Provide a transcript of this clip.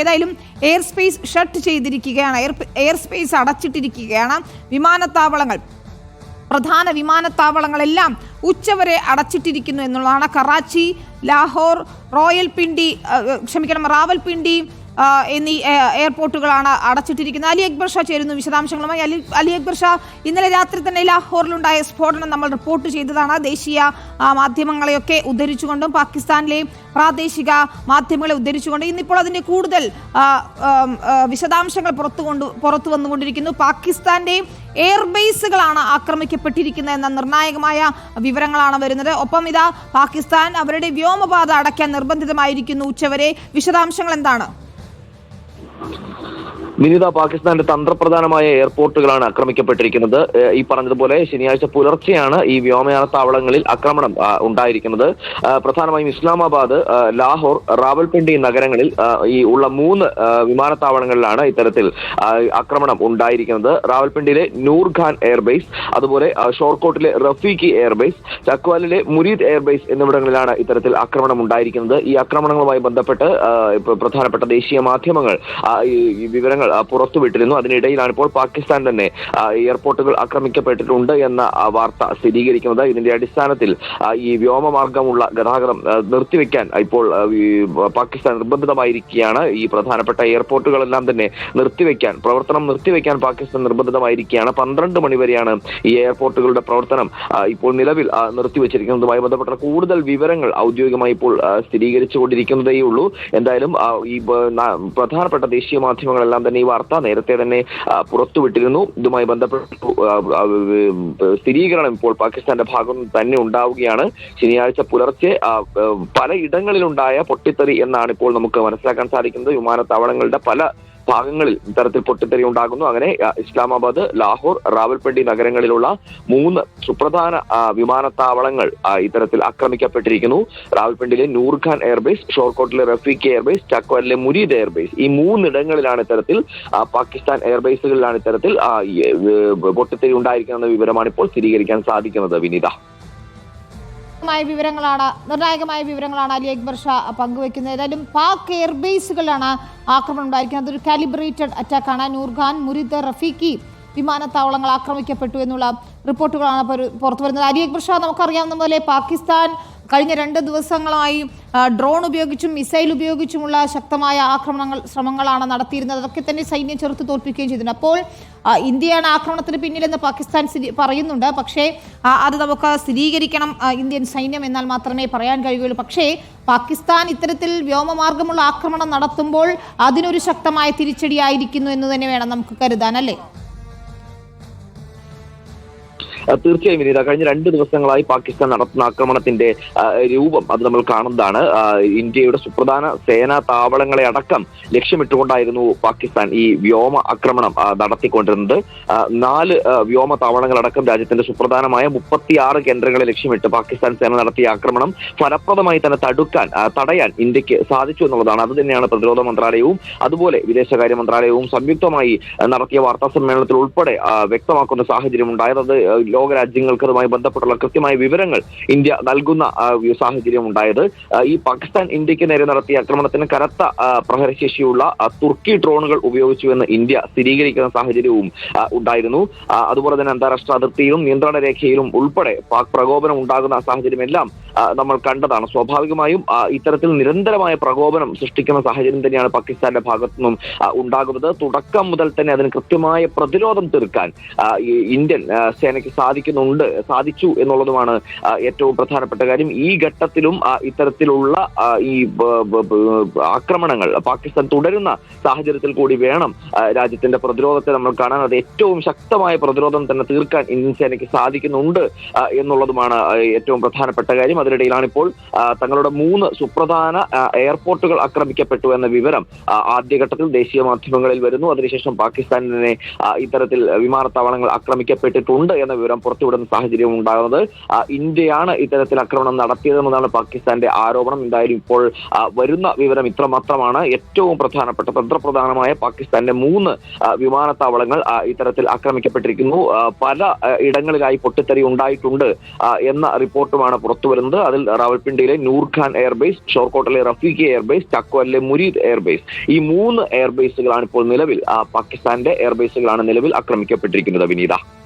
ഏതായാലും air space shut ചെയ്തിരിക്കുകയാണ്. Air air space അടച്ചിട്ടിരിക്കുകയാണ്. വിമാനത്താവളങ്ങൾ പ്രധാന വിമാനത്താവളങ്ങളെല്ലാം ഉച്ചവരെ അടച്ചിട്ടിരിക്കുന്നു എന്നുള്ളതാണ്. കറാച്ചി ലാഹോർ റോയൽ പിണ്ടി ക്ഷമിക്കണം റാവൽപിണ്ടി എന്നീ എയർപോർട്ടുകളാണ് അടച്ചിട്ടിരിക്കുന്നത്. അലി അക്ബർ ഷാ ചേരുന്നു വിശദാംശങ്ങളുമായി. അലി അലി അക്ബർ ഷാ ഇന്നലെ രാത്രി തന്നെ ലാഹോറിലുണ്ടായ സ്ഫോടനം നമ്മൾ റിപ്പോർട്ട് ചെയ്തതാണ്. ദേശീയ മാധ്യമങ്ങളെയൊക്കെ ഉദ്ധരിച്ചുകൊണ്ടും പാകിസ്ഥാനിലെ പ്രാദേശിക മാധ്യമങ്ങളെ ഉദ്ധരിച്ചുകൊണ്ടും ഇന്നിപ്പോൾ അതിന്റെ കൂടുതൽ വിശദാംശങ്ങൾ പുറത്തു കൊണ്ട് പുറത്തു വന്നുകൊണ്ടിരിക്കുന്നു. പാകിസ്ഥാന്റെ എയർബേസുകളാണ് ആക്രമിക്കപ്പെട്ടിരിക്കുന്നത് എന്ന നിർണായകമായ വിവരങ്ങളാണ് വരുന്നത്. ഒപ്പം ഇതാ പാകിസ്ഥാൻ അവരുടെ വ്യോമപാത അടയ്ക്കാൻ നിർബന്ധിതമായിരിക്കുന്നു. ഉച്ചവരെ വിശദാംശങ്ങൾ എന്താണ്? വിനിത പാകിസ്ഥാന്റെ തന്ത്രപ്രധാനമായ എയർപോർട്ടുകളാണ് ആക്രമിക്കപ്പെട്ടിരിക്കുന്നത്. ഈ പറഞ്ഞതുപോലെ ശനിയാഴ്ച പുലർച്ചെയാണ് ഈ വ്യോമയാന താവളങ്ങളിൽ ആക്രമണം ഉണ്ടായിരിക്കുന്നത്. പ്രധാനമായും ഇസ്ലാമാബാദ് ലാഹോർ റാവൽപിണ്ടി നഗരങ്ങളിൽ ഈ ഉള്ള മൂന്ന് വിമാനത്താവളങ്ങളിലാണ് ഇത്തരത്തിൽ ആക്രമണം ഉണ്ടായിരിക്കുന്നത്. റാവൽപിണ്ടിയിലെ നൂർഖാൻ എയർബേസ് അതുപോലെ ഷോർകോട്ടിലെ റഫീഖി എയർബേസ് ചക്വാലിലെ മുരീദ് എയർബേസ് എന്നിവിടങ്ങളിലാണ് ഇത്തരത്തിൽ ആക്രമണം ഉണ്ടായിരിക്കുന്നത്. ഈ ആക്രമണങ്ങളുമായി ബന്ധപ്പെട്ട് പ്രധാനപ്പെട്ട ദേശീയ മാധ്യമങ്ങൾ വിവരങ്ങൾ പുറത്തുവിട്ടിരുന്നു. അതിനിടയിലാണ് ഇപ്പോൾ പാകിസ്ഥാൻ തന്നെ എയർപോർട്ടുകൾ ആക്രമിക്കപ്പെട്ടിട്ടുണ്ട് എന്ന വാർത്ത സ്ഥിരീകരിക്കുന്നത്. ഇതിന്റെ അടിസ്ഥാനത്തിൽ ഈ വ്യോമമാർഗമുള്ള ഗതാഗതം നിർത്തിവെക്കാൻ ഇപ്പോൾ പാകിസ്ഥാൻ നിർബന്ധിതമായിരിക്കുകയാണ്. ഈ പ്രധാനപ്പെട്ട എയർപോർട്ടുകളെല്ലാം തന്നെ നിർത്തിവെക്കാൻ പ്രവർത്തനം നിർത്തിവെക്കാൻ പാകിസ്ഥാൻ നിർബന്ധിതമായിരിക്കുകയാണ്. പന്ത്രണ്ട് മണിവരെയാണ് ഈ എയർപോർട്ടുകളുടെ പ്രവർത്തനം ഇപ്പോൾ നിലവിൽ നിർത്തിവെച്ചിരിക്കുന്നതുമായി ബന്ധപ്പെട്ട കൂടുതൽ വിവരങ്ങൾ ഔദ്യോഗികമായി ഇപ്പോൾ സ്ഥിരീകരിച്ചുകൊണ്ടിരിക്കുന്നതേയുള്ളൂ. എന്തായാലും ഈ പ്രധാനപ്പെട്ട ദേശീയ മാധ്യമങ്ങളെല്ലാം തന്നെ ഈ വാർത്ത നേരത്തെ തന്നെ പുറത്തുവിട്ടിരുന്നു. ഇതുമായി ബന്ധപ്പെട്ട് സ്ഥിരീകരണം ഇപ്പോൾ പാകിസ്ഥാന്റെ ഭാഗം തന്നെ ഉണ്ടാവുകയാണ്. ശനിയാഴ്ച പുലർച്ചെ പലയിടങ്ങളിലുണ്ടായ പൊട്ടിത്തെറി എന്നാണ് ഇപ്പോൾ നമുക്ക് മനസ്സിലാക്കാൻ സാധിക്കുന്നത്. വിമാനത്താവളങ്ങളുടെ പല ഭാഗങ്ങളിൽ ഇത്തരത്തിൽ പൊട്ടിത്തെറി ഉണ്ടാകുന്നു. അങ്ങനെ ഇസ്ലാമാബാദ് ലാഹോർ റാവൽപിണ്ടി നഗരങ്ങളിലുള്ള മൂന്ന് സുപ്രധാന വിമാനത്താവളങ്ങൾ ഇത്തരത്തിൽ ആക്രമിക്കപ്പെട്ടിരിക്കുന്നു. റാവൽപിണ്ടിയിലെ നൂർഖാൻ എയർബേസ് ഷോർക്കോട്ടിലെ റഫീഖ് എയർബേസ് ചക്വാലിലെ മുരീദ് എയർബേസ്. ഈ മൂന്നിടങ്ങളിലാണ് ഇത്തരത്തിൽ പാകിസ്ഥാൻ എയർബേസുകളിലാണ് ഇത്തരത്തിൽ പൊട്ടിത്തെറി ഉണ്ടായിരിക്കുന്ന വിവരമാണ് ഇപ്പോൾ സ്ഥിരീകരിക്കാൻ സാധിക്കുന്നത്. വിനീത. മായ വിവരങ്ങളാണ് നിർണായകമായ വിവരങ്ങളാണ് അലി അക്ബർ ഷാ പങ്കുവെക്കുന്നത് ഏതായാലും പാക് എയർബേസുകളാണ് ആക്രമണം ഉണ്ടായിരിക്കുന്നത്. അതൊരു കാലിബ്രേറ്റഡ് അറ്റാക്കാണ് നൂർഖാൻ മുരിദ് റഫീഖി വിമാനത്താവളങ്ങൾ ആക്രമിക്കപ്പെട്ടു എന്നുള്ള റിപ്പോർട്ടുകളാണ് പുറ- പുറത്തു വരുന്നത് അലി അക്ബർ നമുക്കറിയാവുന്ന പോലെ പാകിസ്ഥാൻ കഴിഞ്ഞ രണ്ട് ദിവസങ്ങളായി ഡ്രോൺ ഉപയോഗിച്ചും മിസൈൽ ഉപയോഗിച്ചുമുള്ള ശക്തമായ ആക്രമണങ്ങൾ ശ്രമങ്ങളാണ് നടത്തിയിരുന്നത്. അതൊക്കെ തന്നെ സൈന്യം ചെറുത്ത് തോൽപ്പിക്കുകയും ചെയ്തിട്ടുണ്ട്. അപ്പോൾ ഇന്ത്യയാണ് ആക്രമണത്തിന് പിന്നിലെന്ന് പാകിസ്ഥാൻ പറയുന്നുണ്ട്. പക്ഷേ അത് നമുക്ക് സ്ഥിരീകരിക്കണം ഇന്ത്യൻ സൈന്യം എന്നാൽ മാത്രമേ പറയാൻ കഴിയുകയുള്ളൂ. പക്ഷേ പാകിസ്ഥാൻ ഇത്തരത്തിൽ വ്യോമമാർഗമുള്ള ആക്രമണം നടത്തുമ്പോൾ അതിനൊരു ശക്തമായ തിരിച്ചടിയായിരിക്കുന്നു എന്ന് തന്നെ വേണം നമുക്ക് കരുതാൻ അല്ലേ? തീർച്ചയായും വിനീത കഴിഞ്ഞ രണ്ട് ദിവസങ്ങളായി പാകിസ്ഥാൻ നടത്തുന്ന ആക്രമണത്തിന്റെ രൂപം അത് നമ്മൾ കാണുന്നതാണ്. ഇന്ത്യയുടെ സുപ്രധാന സേനാ താവളങ്ങളെ അടക്കം ലക്ഷ്യമിട്ടുകൊണ്ടായിരുന്നു പാകിസ്ഥാൻ ഈ വ്യോമ ആക്രമണം നടത്തിക്കൊണ്ടിരുന്നത്. നാല് വ്യോമ താവളങ്ങളടക്കം രാജ്യത്തിന്റെ സുപ്രധാനമായ മുപ്പത്തിയാറ് കേന്ദ്രങ്ങളെ ലക്ഷ്യമിട്ട് പാകിസ്ഥാൻ സേന നടത്തിയ ആക്രമണം ഫലപ്രദമായി തന്നെ തടുക്കാൻ തടയാൻ ഇന്ത്യയ്ക്ക് സാധിച്ചു എന്നുള്ളതാണ്. അത് തന്നെയാണ് പ്രതിരോധ മന്ത്രാലയവും അതുപോലെ വിദേശകാര്യ മന്ത്രാലയവും സംയുക്തമായി നടത്തിയ വാർത്താ സമ്മേളനത്തിൽ ഉൾപ്പെടെ വ്യക്തമാക്കുന്ന സാഹചര്യം ഉണ്ടായത്. അത് ലോകരാജ്യങ്ങൾക്ക് അതുമായി ബന്ധപ്പെട്ടുള്ള കൃത്യമായ വിവരങ്ങൾ ഇന്ത്യ നൽകുന്ന സാഹചര്യം ഉണ്ടായത്. ഈ പാകിസ്ഥാൻ ഇന്ത്യയ്ക്ക് നേരെ നടത്തിയ ആക്രമണത്തിന് കനത്ത പ്രഹരശേഷിയുള്ള തുർക്കി ഡ്രോണുകൾ ഉപയോഗിച്ചുവെന്ന് ഇന്ത്യ സ്ഥിരീകരിക്കുന്ന സാഹചര്യവും ഉണ്ടായിരുന്നു. അതുപോലെ തന്നെ അന്താരാഷ്ട്ര അതിർത്തിയിലും നിയന്ത്രണ രേഖയിലും ഉൾപ്പെടെ പാക് പ്രകോപനം ഉണ്ടാകുന്ന സാഹചര്യമെല്ലാം നമ്മൾ കണ്ടതാണ്. സ്വാഭാവികമായും ഇത്തരത്തിൽ നിരന്തരമായ പ്രകോപനം സൃഷ്ടിക്കുന്ന സാഹചര്യം തന്നെയാണ് പാകിസ്ഥാന്റെ ഭാഗത്തു നിന്നും ഉണ്ടാകുന്നത്. തുടക്കം മുതൽ തന്നെ അതിന് കൃത്യമായ പ്രതിരോധം തീർക്കാൻ ഇന്ത്യൻ സേനയ്ക്ക് സാധിക്കുന്നുണ്ട് സാധിച്ചു എന്നുള്ളതുമാണ് ഏറ്റവും പ്രധാനപ്പെട്ട കാര്യം. ഈ ഘട്ടത്തിലും ഇത്തരത്തിലുള്ള ഈ ആക്രമണങ്ങൾ പാകിസ്ഥാൻ തുടരുന്ന സാഹചര്യത്തിൽ കൂടി വേണം രാജ്യത്തിന്റെ പ്രതിരോധത്തെ നമ്മൾ കാണാൻ. അത് ഏറ്റവും ശക്തമായ പ്രതിരോധം തന്നെ തീർക്കാൻ ഇന്ത്യൻ സേനയ്ക്ക് സാധിക്കുന്നുണ്ട് എന്നുള്ളതുമാണ് ഏറ്റവും പ്രധാനപ്പെട്ട കാര്യം. അതിനിടയിലാണ് ഇപ്പോൾ തങ്ങളുടെ മൂന്ന് സുപ്രധാന എയർപോർട്ടുകൾ ആക്രമിക്കപ്പെട്ടു എന്ന വിവരം ആദ്യഘട്ടത്തിൽ ദേശീയ മാധ്യമങ്ങളിൽ വരുന്നു. അതിനുശേഷം പാകിസ്ഥാനിനെ ഇത്തരത്തിൽ വിമാനത്താവളങ്ങൾ ആക്രമിക്കപ്പെട്ടിട്ടുണ്ട് എന്ന വിവരം പുറത്തുവിടുന്ന സാഹചര്യം ഉണ്ടാകുന്നത്. ഇന്ത്യയാണ് ഇത്തരത്തിൽ ആക്രമണം നടത്തിയതെന്നതാണ് പാകിസ്ഥാന്റെ ആരോപണം. എന്തായാലും ഇപ്പോൾ വരുന്ന വിവരം ഇത്ര മാത്രമാണ് ഏറ്റവും പ്രധാനപ്പെട്ട തന്ത്രപ്രധാനമായ പാകിസ്ഥാന്റെ മൂന്ന് വിമാനത്താവളങ്ങൾ ഇത്തരത്തിൽ ആക്രമിക്കപ്പെട്ടിരിക്കുന്നു. പല ഇടങ്ങളിലായി പൊട്ടിത്തെറി ഉണ്ടായിട്ടുണ്ട് എന്ന റിപ്പോർട്ടുമാണ് പുറത്തുവരുന്നത്. അതിൽ റാവൽപിണ്ടിയിലെ നൂർഖാൻ എയർബേസ് ഷോർക്കോട്ടിലെ റഫീഖി എയർബേസ് ചക്കോലിലെ മുരീദ് എയർബേസ്. ഈ മൂന്ന് എയർബേസുകളാണ് ഇപ്പോൾ നിലവിൽ പാകിസ്ഥാന്റെ എയർബേസുകളാണ് നിലവിൽ ആക്രമിക്കപ്പെട്ടിരിക്കുന്നത് വിനീത.